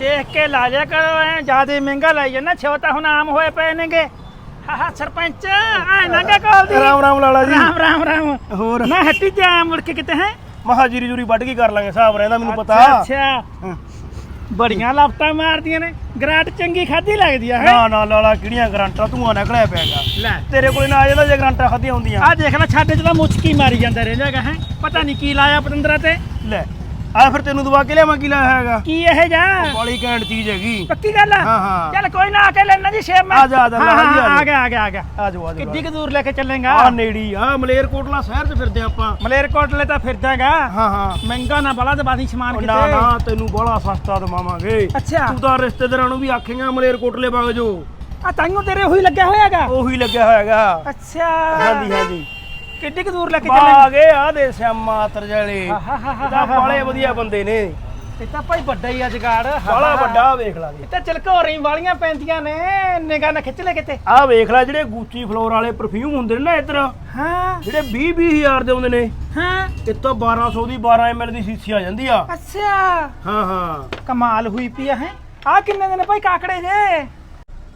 ਦੇਖ ਕੇ ਲਾ ਲਿਆ ਕਰੋ ਐ ਜਿਆਦੇ ਮਹਿੰਗਾ ਲਾਈ ਜਾਂਦਾ ਛੋਟਾ ਹੁਣ ਆਮ ਹੋਏ ਪਏ ਨੇਗੇ। ਹਾ ਹਾ ਸਰਪੰਚ ਐ ਨੰਗਾ ਕਾਲ ਦੀ। ਰਾਮ ਰਾਮ ਲਾਲਾ ਜੀ। ਰਾਮ ਰਾਮ ਰਾਮ। ਹੋਰ? ਮੈਂ ਹੱਟੀ ਤੇ ਆਇਆ ਮੁੜ ਕੇ ਕਿਤੇ ਹੈ? ਮਹਾਜੀਰੀ ਜੂਰੀ ਵੱਢ ਕੇ ਕਰ ਲਾਂਗੇ ਹਿਸਾਬ ਰਹਿੰਦਾ ਮੈਨੂੰ ਪਤਾ। ਅੱਛਾ ਹਾਂ। ਬੜੀਆਂ ਲਾਫਟਾਂ ਮਾਰਦੀਆਂ ਨੇ। ਗਰਾਟ ਚੰਗੀ ਖਾਦੀ ਲੱਗਦੀ ਆ ਹੈ? ਨਾ ਨਾ ਲਾਲਾ ਕਿਹੜੀਆਂ ਗਰੰਟਾਂ? ਧੂਆਂ ਨਿਕਲਿਆ ਪਿਆਗਾ ਲੈ। ਤੇਰੇ ਕੋਲੇ ਨਾ ਆ ਜਾਂਦਾ ਜੇ ਗਰੰਟਾਂ ਖਾਦੀਆਂ ਹੁੰਦੀਆਂ। ਆ ਦੇਖ ਲੈ ਛਾਡੇ ਚ ਤਾਂ ਮੁਚਕੀ ਮਾਰੀ ਜਾਂਦਾ ਰਹਿੰਦਾਗਾ ਹੈ? ਪਤਾ ਨਹੀਂ ਕੀ ਲਾਇਆ ਪਤੰਦਰਾ ਤੇ। ਲੈ। ਆ ਫਿਰ ਤੈਨੂੰ ਦਵਾ ਕੇ ਲਿਆਵਾਂ ਕੀ ਲਾਇਆ ਹੈਗਾ? ਕੀ ਇਹ ਜਾ ਬੜੀ ਘੈਂਟ ਚੀਜ਼ ਹੈਗੀ। ਪੱਕੀ ਗੱਲ ਆ? ਹਾਂ, ਹਾਂ। ਚੱਲ ਕੋਈ ਨਾ ਆ ਕੇ ਲੈਣਾ ਜੀ ਸ਼ੇਰ ਮੈਂ ਆ ਜਾ, ਆ ਜਾ, ਹਾਂ, ਆ। ਆ ਗਿਆ ਆ ਗਿਆ ਆ ਗਿਆ। ਆ ਜਾਓ ਆ ਜਾਓ ਕਿੱਡੀ ਕੁ ਦੂਰ ਲੈ ਕੇ ਚੱਲੇਗਾ? ਆ ਨੇੜੀ ਆ ਮਲੇਰਕੋਟਲਾ ਸ਼ਹਿਰ 'ਚ ਫਿਰਦੇ ਆਪਾਂ। ਮਲੇਰਕੋਟਲੇ ਤਾਂ ਫਿਰਦਾਗਾ। ਹਾਂ ਹਾਂ। ਮਹਿੰਗਾ ਨਾ ਬਲਾ ਤੇ ਬਾਦੀ ਸਮਾਨ ਉਹ ਕਿਤੇ ਨਾ ਨਾ ਤੈਨੂੰ ਬੜਾ ਸਸਤਾ ਦਵਾਵਾਂਗੇ। ਅੱਛਾ। ਤੂੰ ਤਾਂ ਰਿਸ਼ਤੇਦਾਰਾਂ ਨੂੰ ਵੀ ਆਖੇਂਗਾ ਮਲੇਰਕੋਟਲੇ ਵਗ ਜੋ ਆ ਤਾਈਓ ਤੇਰੇ ਹੋਈ ਲੱਗਿਆ ਹੋਇਆਗਾ ਉਹੀ ਲੱਗਿਆ ਹੋਇਆਗਾ ਅੱਛਾ। ਹਾਂਜੀ ਹਾਂਜੀ। ਕਿੱਡੀ ਕੁ ਦੂਰ ਲੈ ਕੇ ਚੱਲੇਗਾ ਬਾਗੇ ਆ ਦੇ ਸਿਆਮਾ ਤਰਜਲੇ। ਇਹਦਾ ਬਾਲੇ ਵਧੀਆ ਬੰਦੇ ਨੇ। ਇਹ ਤਾਂ ਭਾਈ ਵੱਡਾ ਹੀ ਆ ਜਗਾੜ ਬਾਲਾ ਵੱਡਾ ਵੇਖ ਲਾ ਇਹ ਤਾਂ ਚਲਕੋਰੀ ਵਾਲੀਆਂ ਪੈਂਦੀਆਂ ਨੇ ਨਿਗਾਹ ਨਾ ਖਿੱਚ ਲੈ ਕਿਤੇ। ਆ ਵੇਖ ਲੈ ਜਿਹੜੇ ਗੂਚੀ ਫਲੋਰ ਵਾਲੇ ਪਰਫਿਊਮ ਹੁੰਦੇ ਨੇ ਨਾ ਇੱਧਰ। ਹਾਂ। ਜਿਹੜੇ 20 20 ਹਜ਼ਾਰ ਦੇ ਹੁੰਦੇ ਨੇ। ਹਾਂ। ਇਹ ਤਾਂ 1200 ਦੀ 12 ml ਦੀ ਸੀਸੀ ਆ ਜਾਂਦੀ ਆ। ਅੱਛਾ। ਹਾਂ ਹਾਂ। ਕਮਾਲ ਹੋਈ ਪਈ ਆ ਹੈ। ਆ ਕਿੰਨੇ ਦੇ ਨੇ ਭਾਈ ਕਾਕੜੇ ਜੇ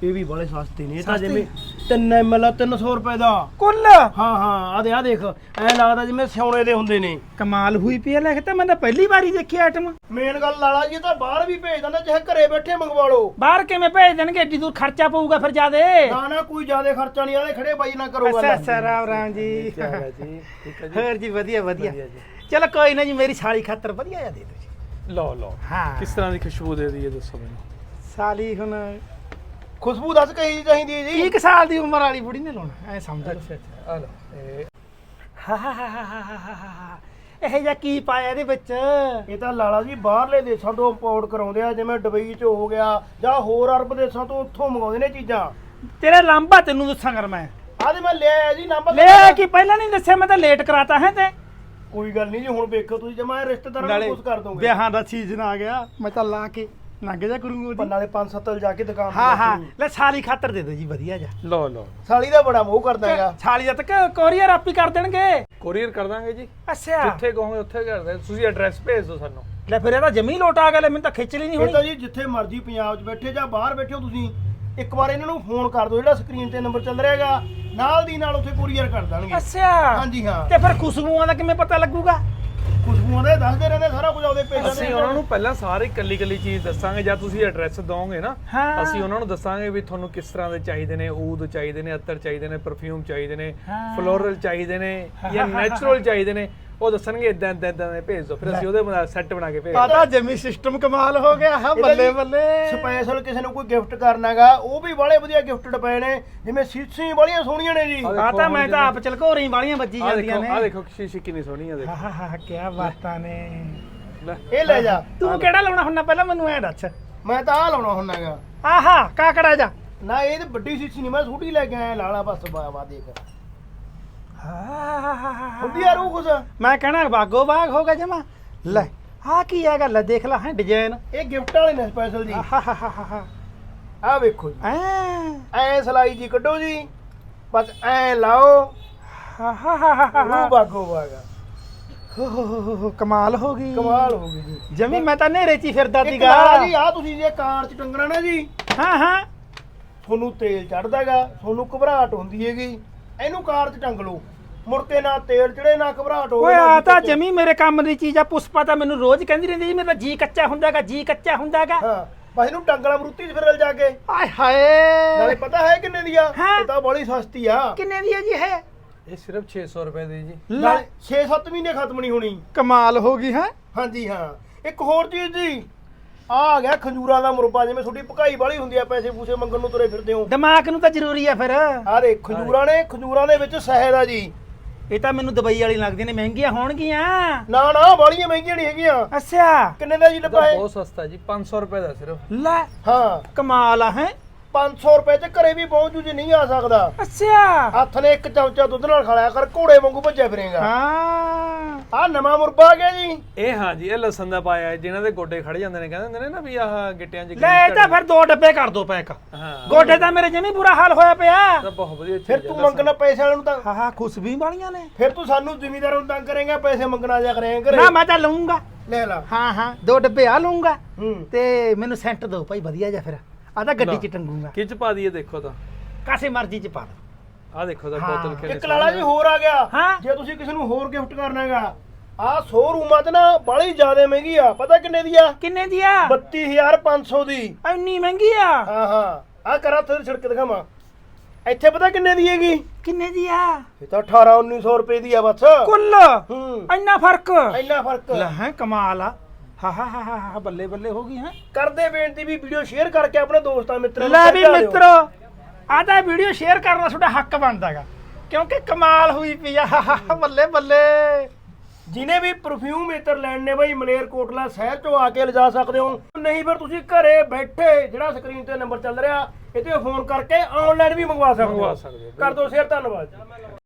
ਇਹ ਵੀ ਬੜੇ ਸਸਤੇ ਨੇ ਇਹ ਤਾਂ? ਜਿਵੇਂ 3 ml 300 ਰੁਪਏ ਦਾ। ਕੁੱਲ? ਹਾਂ ਹਾਂ ਆ ਦੇ ਆ ਦੇਖ। ਐ ਲੱਗਦਾ ਜਿਵੇਂ ਸਿਉਣੇ ਦੇ ਹੁੰਦੇ ਨੇ। ਕਮਾਲ ਹੋਈ ਪਈ ਆ ਲੈ ਕੇ ਤਾਂ ਮੈਂ ਤਾਂ ਪਹਿਲੀ ਵਾਰੀ ਦੇਖੀ ਆਈਟਮ ਮੇਨ ਗੱਲ ਲਾਲਾ ਜੀ ਇਹ ਤਾਂ ਬਾਹਰ ਵੀ ਭੇਜ ਦਿੰਦਾ ਚਾਹੇ ਘਰੇ ਬੈਠੇ ਮੰਗਵਾ ਲਓ। ਬਾਹਰ ਕਿਵੇਂ ਭੇਜ ਦੇਣਗੇ? ਏਡੀ ਦੂਰ ਖਰਚਾ ਪਊਗਾ ਫਿਰ ਜਿਆਦੇ। ਨਾ ਨਾ ਕੋਈ ਜ਼ਿਆਦਾ ਖਰਚਾ ਨਹੀਂ ਆਲੇ ਖੜੇ ਬਾਈ ਨਾ ਕਰੋ ਗੱਲ। ਅੱਛਾ ਅੱਛਾ ਰਾਮ ਰਾਮ ਜੀ। ਜੀ ਠੀਕ ਹੈ ਹੋਰ ਜੀ ਵਧੀਆ। ਵਧੀਆ ਜੀ। ਚਲੋ ਕੋਈ ਨਾ ਜੀ ਮੇਰੀ ਸਾਲੀ ਖਾਤਰ ਵਧੀਆ ਜਿਹਾ ਦੇ ਦਿਓ ਜੀ। ਲਓ ਲਓ। ਹਾਂ। ਕਿਸ ਤਰ੍ਹਾਂ ਦੀ ਖੁਸ਼ਬੂ ਦੇ ਦਈਏ ਦੱਸੋ ਮੈਨੂੰ? ਸਾਲੀ ਹੁਣ ਖੁਸ਼ਬੂ ਦੱਸ ਕਹੀ ਚਾਹੀਦੀ ਜੀ? 21 ਸਾਲ ਦੀ ਉਮਰ ਵਾਲੀ ਬੁੜੀ ਨੇ ਲਾਉਣਾ ਐ ਸਮਝ ਲਓ। ਅੱਛਾ ਅੱਛਾ ਇਹ ਜਾਂ ਕੀ ਪਾਇਆ ਇਹਦੇ ਵਿੱਚ? ਇਹ ਤਾਂ ਲਾਲਾ ਜੀ ਬਾਹਰਲੇ ਦੇਸ਼ਾਂ ਤੋਂ ਇੰਪੋਰਟ ਕਰਾਉਂਦੇ ਆ ਜਿਵੇਂ ਦੁਬਈ 'ਚ ਹੋ ਗਿਆ ਜਾਂ ਹੋਰ ਅਰਬ ਦੇਸ਼ਾਂ ਤੋਂ ਉੱਥੋਂ ਮੰਗਾਉਂਦੇ ਨੇ ਚੀਜ਼ਾਂ। ਤੇਰਾ ਲਾਂਭਾ ਤੈਨੂੰ ਦੱਸਾਂ ਕਰ ਮੈਂ। ਆਦੇ ਮੈਂ ਲੈ ਆਇਆ ਜੀ ਨੰਬਰ ਲੈ ਕੀ ਪਹਿਲਾਂ ਨਹੀਂ ਦੱਸਿਆ ਮੈਂ ਤਾਂ ਲੇਟ ਕਰਾਤਾ ਹੈ ਤੇ। ਕੋਈ ਗੱਲ ਨਹੀਂ ਜੀ ਹੁਣ ਵੇਖੋ ਤੁਸੀਂ ਜਮਾ ਰਿਸ਼ਤੇਦਾਰਾਂ ਨੂੰ ਖੁਸ਼ ਕਰ ਦੋਗੇ ਵਿਆਹਾਂ ਦਾ ਸੀਜ਼ਨ ਆ ਗਿਆ ਮੈਂ ਤਾਂ ਲਾ ਕੇ ਲੰਘ ਜਾ ਕਰੂੰਗਾ ਪਰ ਨਾਲੇ 5-7 ਜਾ ਕੇ ਦੁਕਾਨ ਤੇ ਹਾਂ ਹਾਂ। ਲੈ ਸਾਲੀ ਖਾਤਰ ਦੇ ਦਿਓ ਜੀ ਵਧੀਆ ਜਾ। ਲਓ ਲਓ। ਸਾਲੀ ਦਾ ਬੜਾ ਮੋਹ ਕਰਦਾ ਹੈਗਾ। ਸਾਲੀ ਜਦ ਤੱਕ ਕੋਰੀਅਰ ਆਪੀ ਕਰ ਦੇਣਗੇ। ਕੋਰੀਅਰ ਕਰ ਦਾਂਗੇ ਜੀ। ਅੱਛਾ। ਜਿੱਥੇ ਕਹੋਗੇ ਉੱਥੇ ਕਰ ਦੇ। ਤੁਸੀਂ ਐਡਰੈਸ ਭੇਜ ਦਿਓ ਸਾਨੂੰ। ਲੈ ਫਿਰ ਇਹਦਾ ਜਮੀ ਲੋਟ ਆ ਗਿਆ ਲੈ ਮੈਨੂੰ ਤਾਂ ਖਿੱਚ ਲਈ ਨਹੀਂ ਇਹ ਤਾਂ ਜੀ ਜਿੱਥੇ ਮਰਜ਼ੀ ਪੰਜਾਬ 'ਚ ਬੈਠੇ ਜਾਂ ਬਾਹਰ ਬੈਠੇ ਹੋ ਤੁਸੀਂ ਇੱਕ ਵਾਰ ਇਹਨਾਂ ਨੂੰ ਫੋਨ ਕਰ ਦਿਓ। ਜਿਹੜਾ ਸਕਰੀਨ ਤੇ ਨੰਬਰ ਚੱਲ ਰਿਹਾ ਹੈਗਾ ਨਾਲ ਦੀ ਨਾਲ ਉੱਥੇ ਕੁਰੀਅਰ ਕਰ ਦੇਣਗੇ। ਅੱਛਾ। ਹਾਂਜੀ ਹਾਂ। ਤੇ ਫਿਰ ਖੁਸ਼ਬੂਆਂ ਦਾ ਕਿਵੇਂ ਪਤਾ ਲੱਗੂਗਾ? ਖੁਸ਼ਬੂਆਂ ਦੇ ਦੱਸਦੇ ਰਹਿੰਦੇ ਸਾਰਾ ਕੁਝ ਆਉਦੇ ਪੇਜਾਂ ਅਸੀਂ ਉਹਨਾਂ ਨੂੰ ਪਹਿਲਾਂ ਸਾਰੀ ਕੱਲੀ ਕੱਲੀ ਚੀਜ਼ ਦੱਸਾਂਗੇ ਜਾਂ ਤੁਸੀਂ ਐਡਰੈਸ ਦੋਗੇ ਨਾ ਹਾਂ। ਅਸੀਂ ਉਹਨਾਂ ਨੂੰ ਦੱਸਾਂਗੇ ਵੀ ਤੁਹਾਨੂੰ ਕਿਸ ਤਰ੍ਹਾਂ ਦੇ ਚਾਹੀਦੇ ਨੇ ਊਦ ਚਾਹੀਦੇ ਨੇ ਅਤਰ ਚਾਹੀਦੇ ਨੇ ਪਰਫਿਊਮ ਚਾਹੀਦੇ ਨੇ। ਫਲੋਰਲ ਚਾਹੀਦੇ ਨੇ ਜਾਂ ਨੈਚੁਰਲ ਚਾਹੀਦੇ ਨੇ ਉਹ ਦੱਸਣਗੇ ਇਦਾਂ ਇਦਾਂ ਇਦਾਂ ਦੇ ਭੇਜ। ਦਿਓ ਫਿਰ ਅਸੀਂ ਉਹਦੇ ਬਣਾ ਸੈੱਟ ਬਣਾ ਕੇ ਭੇਜ ਪਤਾ ਜਮੀ ਸਿਸਟਮ ਕਮਾਲ ਹੋ ਗਿਆ। ਹਾਂ ਬੱਲੇ ਬੱਲੇ। ਸਪੈਸ਼ਲ ਕਿਸੇ ਨੂੰ ਕੋਈ ਗਿਫਟ ਕਰਨਾਗਾ ਉਹ ਵੀ ਬੜੇ ਵਧੀਆ ਗਿਫਟਡ ਪਏ ਨੇ ਜਿਵੇਂ ਸੀਸੀ ਬੜੀਆਂ ਸੋਹਣੀਆਂ ਨੇ ਜੀ। ਆ ਤਾਂ ਮੈਂ ਤਾਂ ਆਪ ਚਲਕੋਰੀ ਵਾਲੀਆਂ ਵੱਜੀ ਆ ਜਾਂਦੀਆਂ ਦੇਖੋ ਆ ਨੇ ਦੇਖੋ ਸ਼ੀਸ਼ੀ ਕਿੰਨੀ ਸੋਹਣੀ ਆ ਦੇਖੋ। ਹਾਂ ਹਾਂ ਹਾਂ ਕੀ ਬਾਤਾਂ ਨੇ। ਇਹ ਲੈ ਜਾ। ਤੂੰ ਕਿਹੜਾ ਲਾਉਣਾ ਹੁੰਦਾ ਪਹਿਲਾਂ ਮੈਨੂੰ ਐ ਦੱਸ। ਮੈਂ ਤਾਂ ਆ ਲਾਉਣਾ ਹੁੰਨਾਗਾ। ਆਹਾ ਕਾਕੜਾ ਜਾ। ਨਾ ਇਹ ਤੇ ਵੱਡੀ ਸੀਸੀ ਨਹੀਂ ਮੈਂ ਛੋਟੀ ਲੈ ਕੇ ਆਇਆ ਲਾਲਾ ਬਸ ਬਾਬਾ ਦੇਖ। ਹੁੰਦੀ ਆ ਰੂਹ ਕੁਛ ਮੈਂ ਕਹਿਣਾ ਬਾਗੋ ਬਾਗ ਹੋ ਗਿਆ ਜਮਾ। ਲੈ ਆ ਕੀ ਹੈਗਾ? ਲੈ ਦੇਖ ਲੈ ਹੈ ਡਿਜ਼ਾਈਨ ਇਹ ਗਿਫਟ ਵਾਲੇ ਨੇ ਸਪੈਸ਼ਲ ਜੀ। ਆਹ ਵੇਖੋ ਜੀ। ਐ। ਐ ਸਲਾਈ ਜੀ ਕੱਢੋ ਜੀ। ਬਸ ਐ ਲਾਓ। ਰੂਹ ਬਾਗੋ ਬਾਗਾ ਹੋ ਹੋ ਹੋ ਹੋ, ਹੋ ਕਮਾਲ ਹੋ ਗਈ। ਕਮਾਲ ਹੋ ਗਈ ਜੀ। ਜਮੀ ਮੈਂ ਤਾਂ ਨੇਰੇ ਚ ਹੀ ਫਿਰਦਾ ਸੀਗਾ। ਜੀ ਆ ਤੁਸੀਂ ਜੇ ਕਾਰ ਚ ਟੰਗਣਾ ਨਾ ਜੀ। ਹਾਂ ਹਾਂ। ਤੁਹਾਨੂੰ ਤੇਲ ਚੜਦਾਗਾ ਤੁਹਾਨੂੰ ਘਬਰਾਹਟ ਹੁੰਦੀ ਹੈਗੀ। ਇਹਨੂੰ ਕਾਰ 'ਚ ਟੰਗ ਲਓ। ਮੁੜ ਕੇ ਨਾ ਤੇਲ ਚੜੇ ਨਾ ਘਬਰਾਹਟ ਹੋਵੇ ਓਏ ਨਾ ਆ ਤਾਂ ਜਮੀ ਮੇਰੇ ਕੰਮ ਦੀ ਚੀਜ਼ ਆ ਪੁਸ਼ਪਾ ਤਾਂ ਮੈਨੂੰ ਰੋਜ਼ ਕਹਿੰਦੀ ਰਹਿੰਦੀ ਜੀ ਮੇਰਾ ਜੀ ਕੱਚਾ ਹੁੰਦਾਗਾ ਜੀ ਕੱਚਾ ਹੁੰਦਾਗਾ। ਹਾਂ ਬਸ ਇਹਨੂੰ ਟੰਗਲਾ ਮਰੂਤੀ 'ਚ ਫਿਰਲ ਜਾ ਕੇ। ਆਏ ਹਾਏ। ਨਾਲੇ ਪਤਾ ਹੈ ਕਿੰਨੇ ਦੀ ਆ? ਹਾਂ। ਇਹ ਤਾਂ ਬੜੀ ਸਸਤੀ ਆ। ਕਿੰਨੇ ਦੀ ਹੈ ਜੀ ਹੈ ਇਹ ਸਿਰਫ 600 ਰੁਪਏ ਦੀ ਜੀ। ਲੈ। ਨਾਲੇ 6-7 ਮਹੀਨੇ ਖਤਮ ਨਹੀਂ ਹੋਣੀ। ਕਮਾਲ ਹੋ ਗਈ ਹੈ? ਹਾਂਜੀ ਹਾਂ। ਇੱਕ ਹੋਰ ਚੀਜ਼ ਜੀ। ਆ ਆ ਗਿਆ ਖੰਜੂਰਾਂ ਦਾ ਮੁਰਬਾ ਜਿਵੇਂ ਤੁਹਾਡੀ ਭਕਾਈ ਵਾਲੀ ਹੁੰਦੀ ਆ ਪੈਸੇ ਪੂਸੇ ਮੰਗਣ ਨੂੰ ਤੁਰੇ ਫਿਰਦੇ ਹੋ। ਦਿਮਾਗ ਨੂੰ ਤਾਂ ਜ਼ਰੂਰੀ ਆ ਫਿਰ। ਆ ਦੇ ਖੰਜੂਰਾਂ ਨੇ ਖੰਜੂਰਾਂ ਦੇ ਵਿੱਚ ਸ਼ਹਿਦ ਆ ਜੀ। ਇਹ ਤਾਂ ਮੈਨੂੰ ਦੁਬਈ ਵਾਲੀ ਲੱਗਦੀਆਂ ਨੇ ਮਹਿੰਗੀਆਂ ਹੋਣਗੀਆਂ। ਨਾ ਨਾ ਬਾਲੀਆਂ ਮਹਿੰਗੀਆਂ ਨਹੀਂ ਹੈਗੀਆਂ। ਅੱਛਾ। ਕਿੰਨੇ ਦਾ ਜੀ ਡੱਬਾ ਬਹੁਤ ਸਸਤਾ ਜੀ 500 ਰੁਪਏ ਦਾ ਸਿਰਫ। ਲੈ ਹਾਂ। ਕਮਾਲ ਆ ਹੈ? 500 ਰੁਪਏ ਚ ਘਰੇ ਵੀ ਪਹੁੰਚ ਜੂ ਜੇ ਨਹੀਂ ਆ ਸਕਦਾ। ਅੱਛਾ। ਹੱਥ ਨੇ ਇੱਕ ਚਮਚਾ ਦੁੱਧ ਨਾਲ ਖਾ ਲਿਆ ਕਰ ਘੋੜੇ ਵਾਂਗੂ ਭੱਜਿਆ ਫਿਰੇਗਾ। ਹਾਂ। ਆ ਨਵਾਂ ਮੁਰਬਾ ਆ ਗਿਆ ਜੀ। ਇਹ ਹਾਂ ਜੀ ਇਹ ਲਸਣ ਦਾ ਪਾਇਆ ਹੈ, ਜਿਨ੍ਹਾਂ ਦੇ ਗੋਡੇ ਖੜ ਜਾਂਦੇ ਨੇ ਕਹਿੰਦੇ ਹੁੰਦੇ ਨੇ ਨਾ ਵੀ ਆਹ ਗਿੱਟਿਆਂ 'ਚ ਲੈ ਗਰੀਸ ਇਹ ਤਾਂ ਫਿਰ ਦੋ ਡੱਬੇ ਕਰ ਦੋ ਪੈਕ। ਹਾਂ। ਗੋਡੇ ਤਾਂ ਮੇਰੇ ਜਮੀ ਬੁਰਾ ਹਾਲ ਹੋਇਆ ਪਿਆ। ਤਾਂ ਬਹੁਤ ਵਧੀਆ ਚੀਜ਼ ਫਿਰ ਹੈ ਤੂੰ ਲਸਣ। ਮੰਗਣਾ ਪੈਸੇ ਵਾਲਿਆਂ ਨੂੰ ਤਾਂ। ਹਾਂ ਹਾਂ ਖੁਸ਼ਬੀ ਵਾਲੀਆਂ ਨੇ। ਫਿਰ ਤੂੰ ਸਾਨੂੰ ਜ਼ਿਮੀਦਾਰਾਂ ਨੂੰ ਤੰਗ ਕਰੇਗਾ ਪੈਸੇ ਮੰਗਣਾ ਜਾ ਕਰੇਗਾ ਘਰੇ। ਨਾ ਮੈਂ ਤਾਂ ਲਊਂਗਾ। ਲੈ ਲਾ। ਹਾਂ ਹਾਂ ਦੋ ਡੱਬੇ ਆ ਲਊਂਗਾ। ਹੂੰ। ਤੇ ਮੈਨੂੰ ਸੈਂਟ ਦਿਓ ਭਾਈ ਵਧੀਆ ਜਿਹਾ ਫਿਰ। ਆ ਤਾਂ ਗੱਡੀ। 'ਚ ਟੰਗੂਗਾ। ਕਿਚ ਪਾ ਦਈਏ ਦੇਖੋ ਤਾਂ। ਕਾਸੇ ਮਰਜ਼ੀ 'ਚ ਪਾ ਦੋ। ਆ ਦੇਖੋ ਤਾਂ। ਬੋਤਲ ਕਿੰਨੀ ਇੱਕ ਲਾਲਾ ਜੀ ਹੋਰ ਆ ਗਿਆ। ਹਾਂ। ਜੇ ਤੁਸੀਂ ਕਿਸੇ ਨੂੰ ਹੋਰ ਗਿਫਟ ਕਰਨਾ ਹੈਗਾ ਆ ਸ਼ੋਰੂਮਾਂ 'ਚ ਨਾ ਬੜੀ ਜ਼ਿਆਦਾ ਮਹਿੰਗੀ ਆ। ਪਤਾ ਕਿੰਨੇ ਦੀ ਆ? ਕਿੰਨੇ ਦੀ ਆ? 32500 ਦੀ। ਇੰਨੀ ਮਹਿੰਗੀ ਆ? ਹਾਂ ਹਾਂ। ਆ ਕਰਾ ਤੇ ਛਿੜਕ ਦਿਖਾਵਾਂ। ਇੱਥੇ ਪਤਾ ਕਿੰਨੇ ਦੀ ਹੈਗੀ? ਕਿੰਨੇ ਦੀ ਆ? ਇਹ ਤਾਂ 18 1900 ਰੁਪਏ ਦੀ ਆ ਬਸ। ਕੁੱਲ? ਹੂੰ। ਇੰਨਾ ਫ਼ਰਕ? ਇੰਨਾ ਫ਼ਰਕ। ਲੈ ਹੈ ਕਮਾਲ ਆ। ਹਾ ਹਾ ਹਾ ਹਾ ਹਾ, ਬੱਲੇ ਬੱਲੇ ਹੋ ਗਈ ਹੈ? ਕਰਦੇ ਬੇਨਤੀ ਵੀ ਵੀਡੀਓ ਸ਼ੇਅਰ ਕਰਕੇ ਆਪਣੇ ਦੋਸਤਾਂ ਮਿੱਤਰਾਂ ਲੈ ਵੀ ਦਿਓ। ਮਿੱਤਰੋ ਆ ਤਾਂ ਵੀਡੀਓ ਸ਼ੇਅਰ ਕਰਨਾ ਤੁਹਾਡਾ ਹੱਕ ਬਣਦਾਗਾ ਕਿਉਂਕਿ ਕਮਾਲ ਹੋਈ ਪਈ ਆ ਹਾ, ਹਾ, ਹਾ, ਬੱਲੇ ਬੱਲੇ। ਜਿਹਨੇ ਵੀ ਪਰਫਿਊਮ ਇਤਰ ਲੈਣ ਨੇ ਬਈ ਮਲੇਰ ਕੋਟਲਾ ਸ਼ਹਿਰ ਚੋਂ ਆ ਕੇ ਲਿਜਾ ਸਕਦੇ ਹੋ। ਨਹੀਂ ਫਿਰ ਤੁਸੀਂ ਘਰੇ ਬੈਠੇ ਜਿਹੜਾ ਸਕਰੀਨ ਤੇ ਨੰਬਰ ਚੱਲ ਰਿਹਾ ਇਹ ਤੇ ਫੋਨ ਕਰਕੇ ਆਨਲਾਈਨ ਵੀ ਮੰਗਵਾ ਸਕਦੇ ਹੋ। ਮੰਗਵਾ ਸਕਦੇ ਹੋ, ਕਰ ਦਿਓ ਸ਼ੇਅਰ ਧੰਨਵਾਦ ਜੀ।